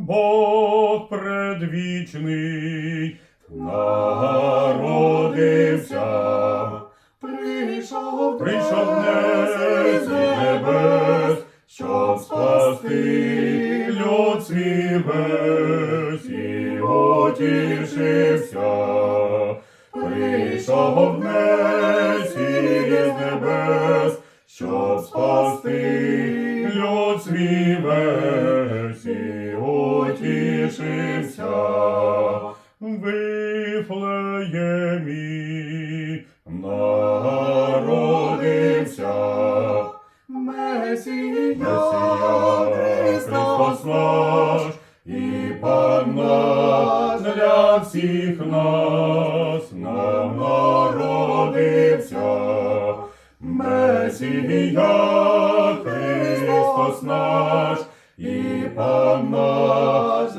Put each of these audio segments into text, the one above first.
Бог предвічний народився, Прийшов прийшов із небес, щоб спасти люд свій весь. І утішився. Прийшов із небес, щоб спасти люд свій весь Вифлеємі народився Месія, Христос наш і Пан наш для всіх нас нам народився. Месія Христос наш і Пан наш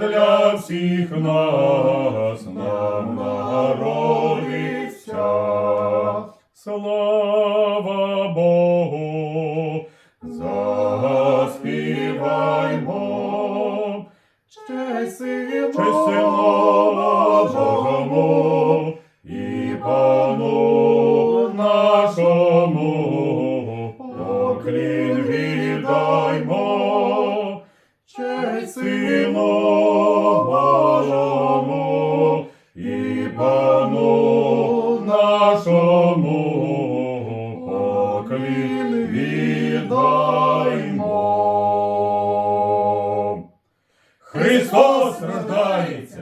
всіх нас нам народився. Слава Богу, заспіваймо, честь Божому і Пану нашому, поклін віддаймо, честь сину Богу нашому поклін віддаймо. Христос рождається!